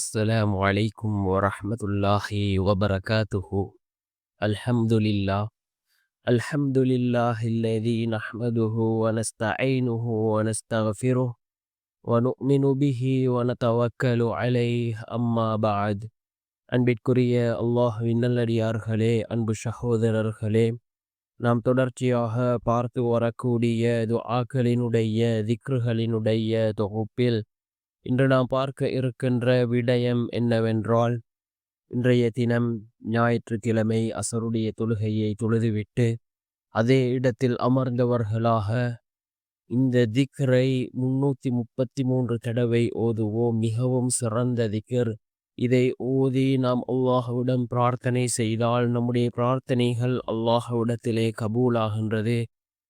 السلام عليكم ورحمة الله وبركاته الحمد لله الحمد لله الذي نحمده ونستعينه ونستغفره ونؤمن به ونتوكل عليه أما بعد அன்பிற்குரிய அல்லாஹுவின் நல்லடியார்களே அன்பு சகோதரர்களே நாம் தொடர்ச்சியாக பார்த்து வரக்கூடிய துஆக்களினுடைய திக்ருகளினுடைய தொகுப்பில் இன்று நாம் பார்க்க இருக்கின்ற விடயம் என்னவென்றால் இன்றைய தினம் ஞாயிற்றுக்கிழமை அசருடைய தொழுகையை தொழுதுவிட்டு அதே இடத்தில் அமர்ந்தவர்களாக இந்த திக்ரை முன்னூற்றி முப்பத்தி மூன்று தடவை ஓதுவோம். மிகவும் சிறந்த திக்ர். இதை ஓதி நாம் அல்லாஹுவிடம் பிரார்த்தனை செய்தால் நம்முடைய பிரார்த்தனைகள் அல்லாஹுவிடத்திலே கபூலாகின்றது.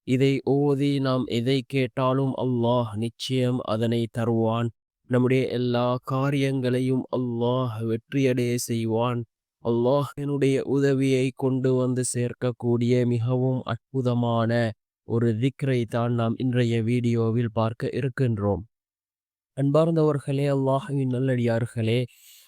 இதை ஓதி நாம் எதை கேட்டாலும் அல்லாஹ் நிச்சயம் அதனை தருவான். நம்முடைய எல்லா காரியங்களையும் அல்லாஹ் வெற்றியடைய செய்வான். அல்லாஹினுடைய உதவியை கொண்டு வந்து சேர்க்கக்கூடிய மிகவும் அற்புதமான ஒரு திக்ரை தான் நாம் இன்றைய வீடியோவில் பார்க்க இருக்கின்றோம். அன்பார்ந்தவர்களே அல்லாஹுவின் நல்லடியார்களே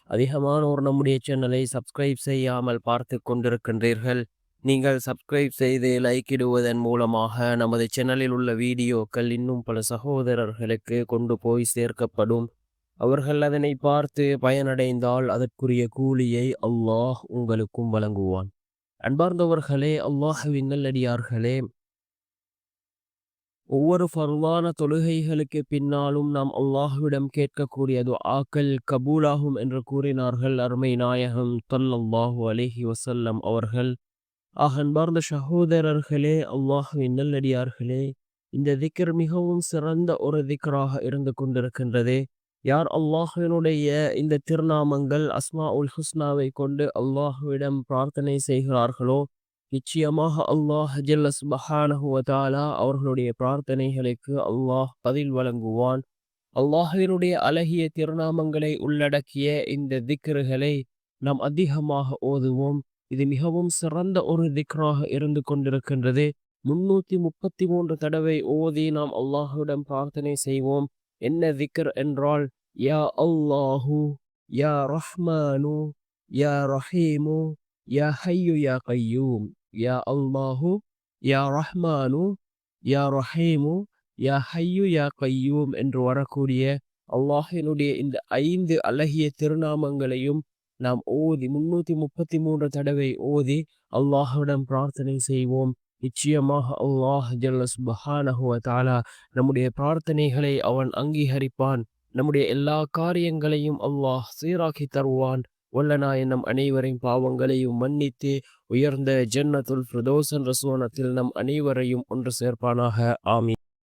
அதிகமானோர் நம்முடைய சேனலை சப்ஸ்கிரைப் செய்யாமல் பார்த்து கொண்டிருக்கின்றீர்கள். நீங்கள் சப்ஸ்கிரைப் செய்து லைக்கிடுவதன் மூலமாக நமது சேனலில் உள்ள வீடியோக்கள் இன்னும் பல சகோதரர்களுக்கு கொண்டு போய் சேர்க்கப்படும். அவர்கள் அதனை பார்த்து பயனடைந்தால் அதற்குரிய கூலியை அல்லாஹ் உங்களுக்கும் வழங்குவான். அன்பார்ந்தவர்களே அல்லாஹுவின் நல்லடியார்களே ஒவ்வொரு ஃபர்வான தொழுகைகளுக்கு பின்னாலும் நாம் அல்லாஹுவிடம் கேட்கக்கூடியது ஆக்கல் கபூலாகும் என்று கூறினார்கள் அருமை நாயகம் தொல்லல்லாஹு அலிஹி வசல்லம் அவர்கள். ஆக அன்பார்ந்த சகோதரர்களே அல்லாஹுவின் நல்லடியார்களே இந்த திக்கர் மிகவும் சிறந்த ஒரு திக்கராக இருந்து கொண்டிருக்கின்றது. யார் அல்லாஹினுடைய இந்த திருநாமங்கள் அஸ்மா உல் ஹுஸ்னாவை கொண்டு அல்லாஹுவிடம் பிரார்த்தனை செய்கிறார்களோ நிச்சயமாக அல்லாஹ் ஜல்லஸ் பஹானஹுவதாலா அவர்களுடைய பிரார்த்தனைகளுக்கு அல்லாஹ் பதில் வழங்குவான். அல்லாஹுவினுடைய அழகிய திருநாமங்களை உள்ளடக்கிய இந்த திக்கர்களை நாம் அதிகமாக ஓதுவோம். இது மிகவும் சிறந்த ஒரு திக்ராக இருந்து கொண்டிருக்கின்றது. முன்னூத்தி முப்பத்தி மூன்று தடவை ஓதி நாம் அல்லாஹுடன் பிரார்த்தனை செய்வோம். என்ன திக்ர் என்றால் யா அல்லாஹு யா ரஹ்மானு யா ரஹீமு யா ஹையு யா கையூம் யா அல்லாஹு யா ரஹ்மானு யா ரஹீமு யா ஹையு யா கையூம் என்று வரக்கூடிய அல்லாஹினுடைய இந்த ஐந்து அழகிய திருநாமங்களையும் நாம் ஓதி முன்னூத்தி முப்பத்தி மூன்று தடவை ஓதி அல்லாஹுடன் பிரார்த்தனை செய்வோம். நிச்சயமாக அல்லாஹ் ஜல்லஸ் பஹானஹுவ தாலா நம்முடைய பிரார்த்தனைகளை அவன் அங்கீகரிப்பான். நம்முடைய எல்லா காரியங்களையும் அல்லாஹ் சீராக்கி தருவான். வல்லனா நம் அனைவரின் பாவங்களையும் மன்னித்து உயர்ந்த ஜன்னத்துல் ஃபிரதோசன் ரசோனத்தில் நம் அனைவரையும் ஒன்று சேர்ப்பானாக. ஆமி